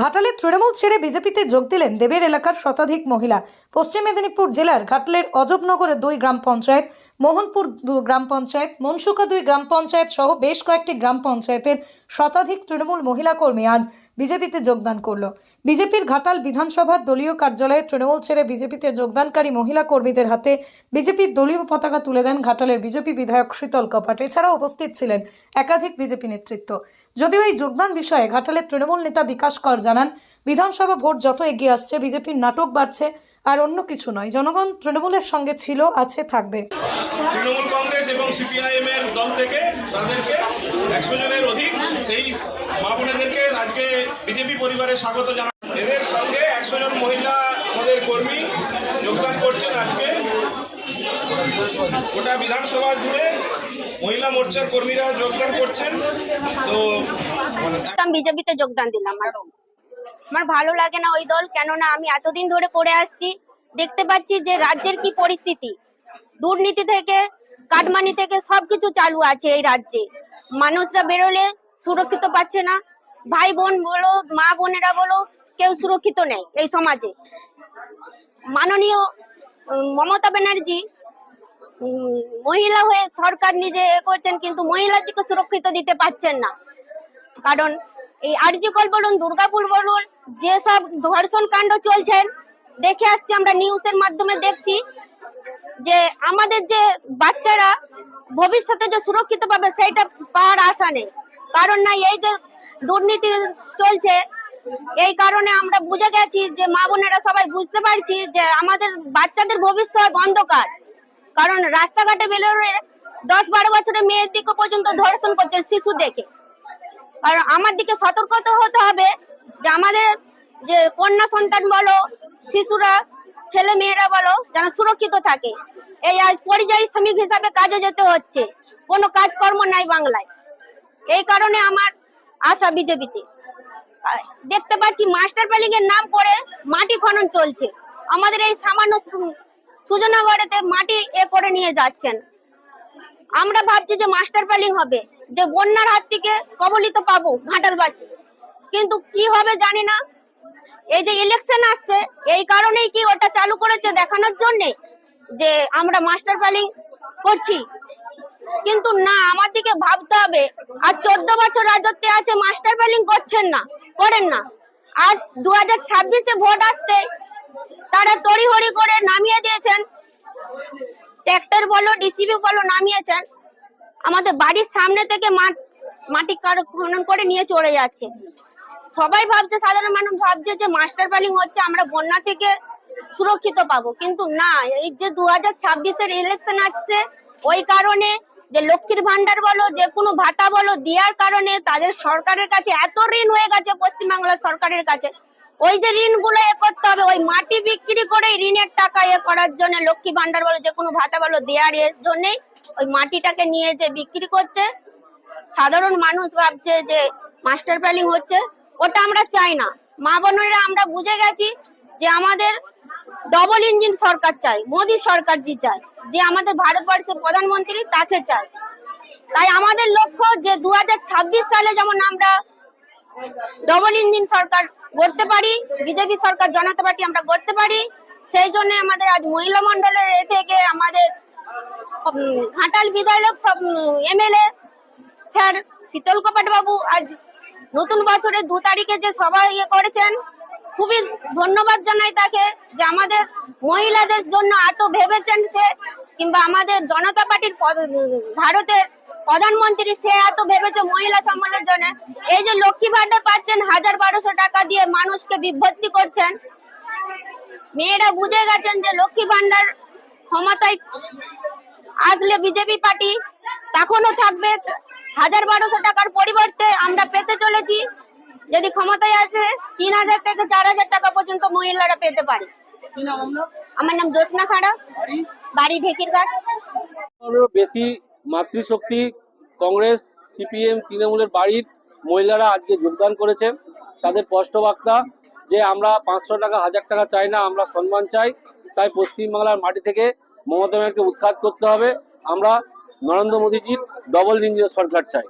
ঘাটালের তৃণমূল ছেড়ে বিজেপিতে যোগ দিলেন দেবের এলাকার শতাধিক মহিলা। পশ্চিম মেদিনীপুর জেলার ঘাটালের অজবনগরের দুই গ্রাম পঞ্চায়েত, মোহনপুর গ্রাম পঞ্চায়েত মনসুকা দুই গ্রাম পঞ্চায়েত সহ বেশ কয়েকটি গ্রাম পঞ্চায়েতের শতাধিক তৃণমূল মহিলা কর্মী আজ বিজেপিতে যোগদান করল। বিজেপির ঘাটাল বিধানসভার দলীয় কার্যালয়ে তৃণমূল ছেড়ে বিজেপিতে যোগদানকারী মহিলা কর্মীদের হাতে বিজেপির দলীয় পতাকা তুলে দেন ঘাটালের বিজেপি বিধায়ক শীতল কপাট। এছাড়াও উপস্থিত ছিলেন একাধিক বিজেপি নেতৃত্ব। যদিও এই যোগদান বিষয়ে ঘাটালের তৃণমূল নেতা বিকাশ কর জানান, বিধানসভা ভোট যত এগিয়ে আসছে, বিজেপির নাটক বাড়ছে আর অন্য কিছু নয়। জনগণ তৃণমূলের সঙ্গে ছিল আছে থাকবে। তৃণমূল কংগ্রেস এবং সিপিআইএম এর দল থেকে তাদেরকে একশো জনের অধিক সেই মা বোনেদেরকে আজকে বিজেপি পরিবারে স্বাগত জানান এদের সঙ্গে একশো জন মহিলা আমাদের কর্মী যোগদান করছেন আজকে। গোটা বিধানসভা জুড়ে মহিলা মোর্চার কর্মীরা যোগদান করছেন। তো বিজেপিতে যোগদান দিলাম আর আমার ভালো লাগে না ওই দল, কেননা আমি এতদিন ধরে করে আসছি, দেখতে পাচ্ছি যে রাজ্যের কি পরিস্থিতি। দুর্নীতি থেকে, কাটমানি থেকে সবকিছু চালু আছে এই রাজ্যে। মানুষরা বেরোলে সুরক্ষিত পাচ্ছে না। ভাই বোন বলো, মা বোনেরা বলো, কেউ সুরক্ষিত নেই এই সমাজে। মাননীয় মমতা ব্যানার্জি মহিলা হয়ে সরকার নিজে এ করছেন, কিন্তু মহিলাদেরকে সুরক্ষিত দিতে পারছেন না। কারণ এই আরজিকল বলুন, দুর্গাপুর বলুন যেসব ধর্ষণ কাণ্ড চলছেন, দেখে আসছি আমরা নিউজের মাধ্যমে দেখছি যে আমাদের যে বাচ্চারা ভবিষ্যতে যে সুরক্ষিত পাবে সেইটা পাওয়ার আশা নেই। কারণ না, এই যে দুর্নীতি চলছে, এই কারণে আমরা বুঝে গেছি যে মা বোনেরা সবাই বুঝতে পারছি যে আমাদের বাচ্চাদের ভবিষ্যৎ অন্ধকার। কারণ রাস্তাঘাটে বেরোলে দশ বারো বছরের মেয়ের দিকে পর্যন্ত ধর্ষণ করছে শিশু দেখে আর আমার দিকে সতর্কতা হতে হবে যে আমাদের যে কন্যা সন্তান বলো, শিশুরা, ছেলে মেয়েরা বলো, যেন সুরক্ষিত থাকে। এই আজ পরিযায়ী শ্রমিক হিসাবে কাজে যেতে হচ্ছে। কোনো কাজকর্ম নাই বাংলায়। এই কারণে আমার আশা বিজেপিতে। দেখতে পাচ্ছি মাস্টার প্ল্যানিং এর নাম করে মাটি খনন চলছে। আমাদের এই সামান্য সুজনাগড়েতে মাটি এ করে নিয়ে যাচ্ছেন। আমরা ভাবছি যে মাস্টার প্ল্যানিং হবে, যে বন্যার হাত থেকে কবলিত পাবো ঘাটালবাসী কিন্তু কি হবে জানি না। এই যে ইলেকশন আসছে, এই কারণেই কি ওটা চালু করেছে দেখানোর জন্য? যে আমরা মাস্টার প্ল্যানিং করছি। কিন্তু না, আমার দিকে ভাবতে হবে। আর চোদ্দ বছর রাজত্বে আছে মাস্টার প্ল্যানিং করছেন না, করেন না। আজ দু হাজার ছাব্বিশে ভোট আসতে তারা তড়িহড়ি করে নামিয়ে দিয়েছেন। ট্র্যাক্টর বলো ডিসিবি বলো, নামিয়েছেন। আমাদের বাড়ির সামনে থেকে মাটি খনন করে নিয়ে চলে যাচ্ছে। সবাই ভাবছে, সাধারণ মানুষ ভাবছে যে মাস্টার প্ল্যানিং হচ্ছে, আমরা বন্যা থেকে সুরক্ষিত পাবো। কিন্তু না, এই যে দু হাজার ছাব্বিশের ইলেকশন আসছে, ওই কারণে যে লক্ষ্মীর ভান্ডার বলো, যে কোনো ভাতা বলো, দেওয়ার কারণে তাদের সরকারের কাছে এত ঋণ হয়ে গেছে, পশ্চিমবাংলার সরকারের কাছে। ওই যে ঋণগুলো এ করতে হবে, ওই মাটি বিক্রি করে ঋণের টাকা এ করার জন্য লক্ষ্মী ভান্ডার বলো, যে কোনো ভাতা বলো, দেওয়ার এর জন্যই ওই মাটিটাকে নিয়ে যে বিক্রি করছে। সাধারণ মানুষ ভাবছে যে মাস্টার প্ল্যানিং হচ্ছে। ওটা আমরা চাই না। মা বোনেরা আমরা বুঝে গেছি যে আমাদের ডবল ইঞ্জিন সরকার চাই, মোদী সরকার জি চাই, যে আমাদের ভারতবর্ষের প্রধানমন্ত্রী তাকে চাই। তাই আমাদের লক্ষ্য যে দু হাজার ছাব্বিশ সালে যেমন আমরা ডবল ইঞ্জিন সরকার গড়তে পারি, বিজেপি সরকার, জনতা পার্টি আমরা গড়তে পারি, সেই জন্য আমাদের আজ মহিলা মন্ডলের এ থেকে আমাদের ঘাটাল বিধায়ক সব এমএলএ স্যার শীতল কপাট বাবু আজ নতুন বছরের দু তারিখে যে সভা ইয়ে করেছেন, খুবই ধন্যবাদ জানাই তাকে যে আমাদের মহিলাদের জন্য এত ভেবেছেন সে, কিংবা আমাদের জনতা পার্টির ভারতের প্রধানমন্ত্রী সে এত ভেবেছে মহিলা সম্মানের জন্য। এই যে লক্ষ্মী ভান্ডার পাচ্ছেন হাজার বারোশো টাকা দিয়ে মানুষকে বিভ্রতি করছেন। মেয়েরা বুঝে গেছেন যে লক্ষ্মী ভান্ডার ক্ষমতায় আসলে বিজেপি পার্টি তখনও থাকবে হাজার বারোশো টাকার পরিবর্তে আমরা পেতে চলেছি। যদি ক্ষমতায় আছে তিন হাজার থেকে চার হাজার টাকা পর্যন্ত মহিলারা পেতে পারে। আমার নাম জ্যোৎস্না খাড়া। বাড়ি? ঢেকির ঘাট বেশি মাতৃশক্তি কংগ্রেস সিপিএম তৃণমূলের বাড়ির মহিলারা আজকে যোগদান করেছে। তাদের স্পষ্টবার্তা যে আমরা পাঁচশো টাকা হাজার টাকা চাই না আমরা সম্মান চাই। তাই পশ্চিমবাংলার মাটি থেকে মমতা ব্যানার্জিকে উৎখাত করতে হবে। আমরা নরেন্দ্র মোদীজির ডবল ইঞ্জিনের সরকার চাই।